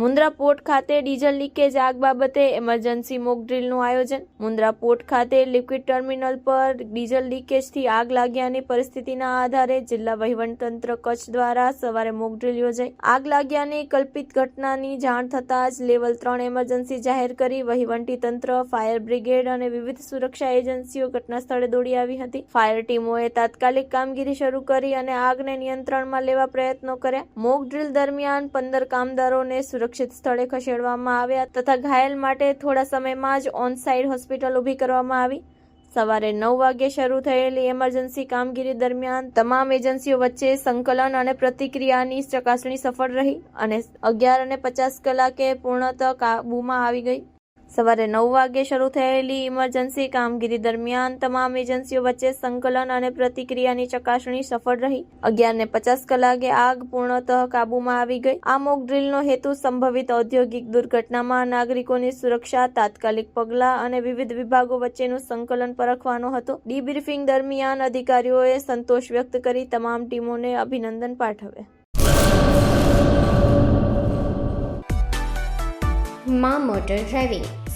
Mundra port ખાતે diesel leakage આગ બાબતે એમરજન્સી મોક ડ્રીલનું આયોજન. મુન્દ્રા પોર્ટ ખાતે લિક્વિડ ટર્મિનલ પર ડીઝલ લીકેજથી આગ લાગ્યાની પરિસ્થિતિના આધારે જિલ્લા વહીવટતંત્ર કચ્છ દ્વારા સવારે મોક ડ્રીલ યોજાઈ. આગ લાગ્યાની કલ્પિત ઘટનાની જાણ થતાં જ લેવલ ત્રણ એમરજન્સી જાહેર કરી વહીવટી તંત્ર ફાયર બ્રિગેડ અને વિવિધ સુરક્ષા એજન્સીઓ ઘટના સ્થળે દોડી આવી હતી. ફાયર ટીમોએ તાત્કાલિક કામગીરી શરૂ કરી અને આગને નિયંત્રણમાં લેવા પ્રયત્નો કર્યા. મોક ડ્રીલ દરમિયાન પંદર કામદારોને સુરક્ષિત સ્થળે ખસેડવામાં આવ્યા તથા ઘાયલ માટે થોડા સમયમાં જ ઓન સાઇડ હોસ્પિટલ ઊભી કરવામાં આવી. સવારે નવ વાગ્યે શરૂ થયેલી એમરજન્સી કામગીરી દરમિયાન તમામ એજન્સીઓ વચ્ચે સંકલન અને પ્રતિક્રિયાની ચકાસણી સફળ રહી અને અગિયાર અને પચાસ કલાકે પૂર્ણતઃ કાબૂમાં આવી ગઈ. સવારે નવ વાગ્યે શરૂ થયેલી ઇમરજન્સી કામગીરી દરમિયાન તમામ એજન્સીઓ વચ્ચે સંકલન અને પ્રતિક્રિયાની ચકાસણી સફળ રહી. અગિયાર ને પચાસ કલાકે આગ પૂર્ણતઃ કાબૂમાં આવી ગઈ. આ મોક ડ્રીલનો હેતુ સંભવિત ઔદ્યોગિક દુર્ઘટનામાં નાગરિકોની સુરક્ષા, તાત્કાલિક પગલાં અને વિવિધ વિભાગો વચ્ચેનું સંકલન પરખવાનો હતો. ડીબ્રીફિંગ દરમિયાન અધિકારીઓએ સંતોષ વ્યક્ત કરી તમામ ટીમોને અભિનંદન પાઠવ્યા. માં motor driving